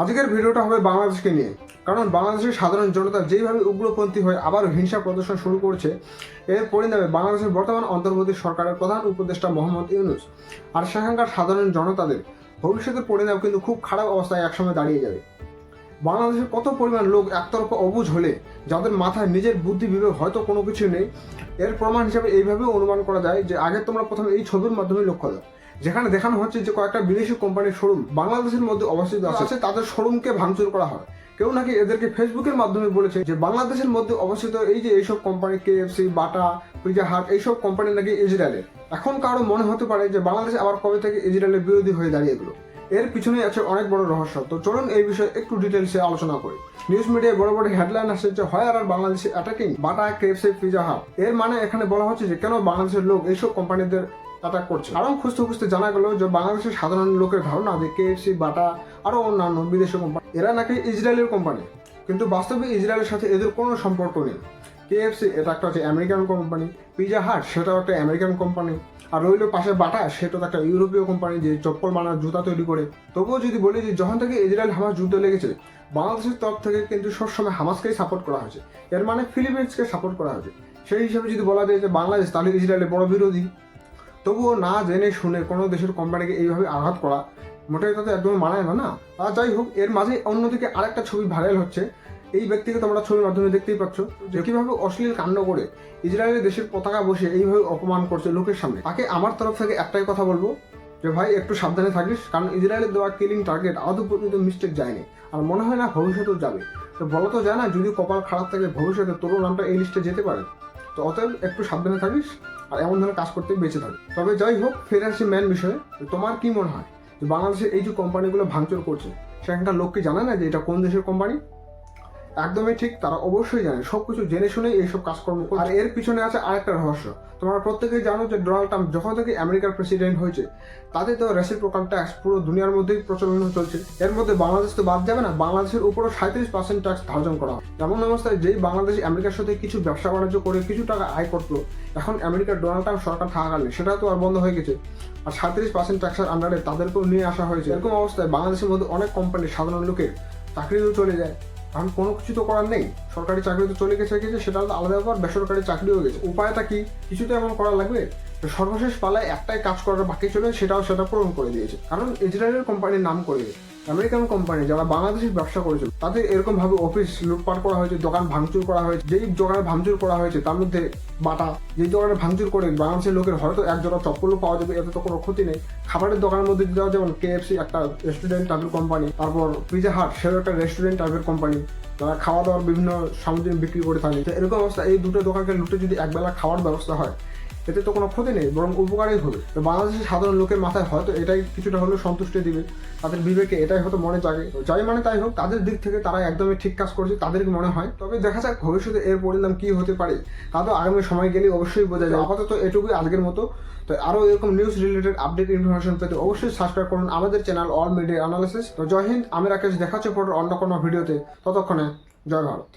আজকের ভিডিওটা হবে বাংলাদেশকে নিয়ে। কারণ বাংলাদেশের সাধারণ জনতা যেইভাবে উগ্রপন্থী হয়ে আবার হিংসা প্রদর্শন শুরু করছে, এর পরিণামে বাংলাদেশের বর্তমান অন্তর্বর্তী সরকারের প্রধান উপদেষ্টা মোহাম্মদ ইউনুস আর সেখানকার সাধারণ জনতাদের ভবিষ্যতের পরিণাম কিন্তু খুব খারাপ অবস্থায় একসময় দাঁড়িয়ে যাবে। বাংলাদেশের কত পরিমাণ লোক একতরফা অবুঝ হলে, যাদের মাথায় নিজের বুদ্ধি বিবেক হয়তো কোনো কিছু নেই, এর প্রমাণ হিসেবে এইভাবেও অনুমান করা যায় যে আগে তোমরা প্রথমে এই ছবির মাধ্যমে লক্ষ্য দাও। যেখানে দেখানো হচ্ছে যে কয়েকটা বিদেশি কোম্পানির শোরুম বাংলাদেশের মধ্যে অবস্থিত আছে তাদের শোরুমকে ভাঙচুর করা হয়। কেউ নাকি এদেরকে ফেসবুকের মাধ্যমে বলেছে যে বাংলাদেশের মধ্যে অবস্থিত এই যে এইসব কোম্পানি কেএফসি বাটা পিজা হাট এইসব কোম্পানি নাকি ইসরায়েলের। এখন কারও মনে হতে পারে যে বাংলাদেশ আবার কবে থেকে ইসরায়েলের বিরোধী হয়ে দাঁড়িয়ে গেলো এর পিছনে আছে অনেক বড় রহস্য। তো চলুন এই বিষয়ে একটু ডিটেলসে আলোচনা করি। নিউজ মিডিয়ায় বড় বড় হেডলাইন আসছে যে হয় আর বাংলাদেশে অ্যাটাকিং বাটা কেএফসি পিজা হাট। এর মানে এখানে বলা হচ্ছে যে কেন বাংলাদেশের লোক এইসব কোম্পানিদের অ্যাটাক করছে। কারণ খুঁজতে খুঁজতে জানা গেল যে বাংলাদেশের সাধারণ লোকের ধারণা যে কেএফসি বাটা, আরও অন্যান্য বিদেশি কোম্পানি এরা নাকি ইসরায়েলের কোম্পানি কিন্তু বাস্তবে ইসরায়েলের সাথে এদের কোনো সম্পর্ক নেই। কেএফসি এটা একটা হচ্ছে আমেরিকান কোম্পানি পিজা হাট সেটাও একটা আমেরিকান কোম্পানি আর রইল পাশে বাটা, সেটা একটা ইউরোপীয় কোম্পানি যে চপ্পল বানার জুতা তৈরি করে। তবুও যদি বলি যে যখন থেকে ইসরায়েল হামাস যুদ্ধ লেগেছে, বাংলাদেশের তরফ থেকে কিন্তু সবসময় হামাসকেই সাপোর্ট করা হয়েছে। এর মানে ফিলিপিন্সকে সাপোর্ট করা হয়েছে। সেই হিসাবে যদি বলা যায় যে বাংলাদেশ তাহলে ইসরায়েলের বড় বিরোধী। তবুও না জেনে শুনে কোনো দেশের কোম্পানিকে এইভাবে আঘাত করা মোটেই তাতে একদম মানায় না না। আর যাই হোক, এর মাঝে অন্যদিকে আরেকটা ছবি ভাইরাল হচ্ছে। এই ব্যক্তিকে তোমরা ছবির মাধ্যমে দেখতেই পাচ্ছ যে কীভাবে অশ্লীল কাণ্ড করে ইসরায়েলের দেশের পতাকা বসে এইভাবে অপমান করছে লোকের সামনে। তাকে আমার তরফ থেকে একটাই কথা বলব যে, ভাই, একটু সাবধানে থাকিস, কারণ ইসরায়েলের দেওয়া কিলিং টার্গেট আদৌ পর্যন্ত মিস্টেক যায়নি। আর মনে হয় না ভবিষ্যতেও যাবে। তো বলা তো যায় না, যদি কপাল খারাপ থাকে, ভবিষ্যতে তোর নামটা এই লিস্টে যেতে পারে। তো অতএব একটু সাবধানে থাকিস আর এমন ধরনের কাজ করতে বেঁচে থাকে। তবে যাই হোক, ফের আসি ম্যান বিষয়ে। তোমার কি মনে হয় যে বাংলাদেশের এই যে কোম্পানিগুলো ভাঙচুর করছে, সেখানকার লোক কি জানে না যে এটা কোন দেশের কোম্পানি একদমই ঠিক, তারা অবশ্যই জানে। সবকিছু জেনে শুনেই এইসব কাজকর্ম করে আর এর পিছনে আছে আরেকটা রহস্য। তোমরা প্রত্যেকেই জানো যে ডোনাল্ড ট্রাম্প যখন থেকে আমেরিকার প্রেসিডেন্ট হয়েছে। তাতে তো রেসিপ্রোকাল ট্যাক্স পুরো দুনিয়ার মধ্যেই প্রচলন চলছে। এর মধ্যে বাংলাদেশ তো বাদ যাবে না, বাংলাদেশের উপরও সাঁত্রিশ পার্সেন্ট ট্যাক্স ধার্য করা হয়। এমন অবস্থায় যেই বাংলাদেশ আমেরিকার সাথে কিছু ব্যবসা বাণিজ্য করে কিছু টাকা আয় করতো, এখন আমেরিকার ডোনাল্ড ট্রাম্প সরকার থাকাকালীন সেটা তো আর বন্ধ হয়ে গেছে। আর সাঁত্রিশ পার্সেন্ট ট্যাক্সের আন্ডারে তাদেরকেও নিয়ে আসা হয়েছে। এরকম অবস্থায় বাংলাদেশের মধ্যে অনেক কোম্পানি সাধারণ লোকের চাকরিও চলে যায়। কারণ কোনো কিছু তো করার নেই সরকারি চাকরি তো চলে গেছে গেছে, সেটা তো আলাদা ব্যাপার, বেসরকারি চাকরিও গেছে। উপায়টা কি? কিছু তো এমন করা লাগবে? সর্বশেষ পালায় একটাই কাজ করার বাকি ছিল, সেটাও সেটা পূরণ করে দিয়েছে। কারণ ইসরায়েলের কোম্পানির নাম করে আমেরিকান কোম্পানি যারা বাংলাদেশের ব্যবসা করেছিল, তাদের এরকম ভাবে অফিস লুটপাট করা হয়েছে, দোকান ভাঙচুর করা হয়েছে, যেই দোকানে ভাঙচুর করা হয়েছে, তার মধ্যে বাটা, যেই দোকানে ভাঙচুর করে বাংলাদেশের লোকের হয়তো এক জোড়া চপ্পলও পাওয়া যাবে, এতে তো কোনো ক্ষতি নেই। খাবারের দোকানের মধ্যে যেমন কেএফসি একটা রেস্টুরেন্ট টাইপের কোম্পানি তারপর পিজা হাট সেও একটা রেস্টুরেন্ট টাইপের কোম্পানি তারা খাওয়া দাওয়ার বিভিন্ন সামগ্রী বিক্রি করে থাকে। তো এরকম অবস্থা। এই দুটো দোকানকে লুটে যদি একবেলা খাওয়ার ব্যবস্থা হয় এতে তো কোনো ক্ষতি নেই, বরং উপকারই হবে। তো বাংলাদেশের সাধারণ লোকের মাথায় হয়তো এটাই কিছুটা হলেও সন্তুষ্টি দিবে। তাদের বিবেকে এটাই হয়তো মনে জাগে। যাই মানে তাই হোক, তাদের দিক থেকে তারা একদমই ঠিক কাজ করছে তাদের কি মনে হয়। তবে দেখা যাক ভবিষ্যতে এর পরিণাম কি হতে পারে। তা তো আগামী সময় গেলে অবশ্যই বোঝা যায়। আপাতত এটুকুই আজকের মতো। তো আরও এরকম নিউজ রিলেটেড আপডেট ইনফরমেশন পেতে অবশ্যই সাবস্ক্রাইব করুন আমাদের চ্যানেল অল মিডিয়া অ্যানালিসিস তো জয় হিন্দ, আমি রাকেশ দেখাচ্ছে পর অন্য কোনো ভিডিওতে ততক্ষণে জয় ভারত।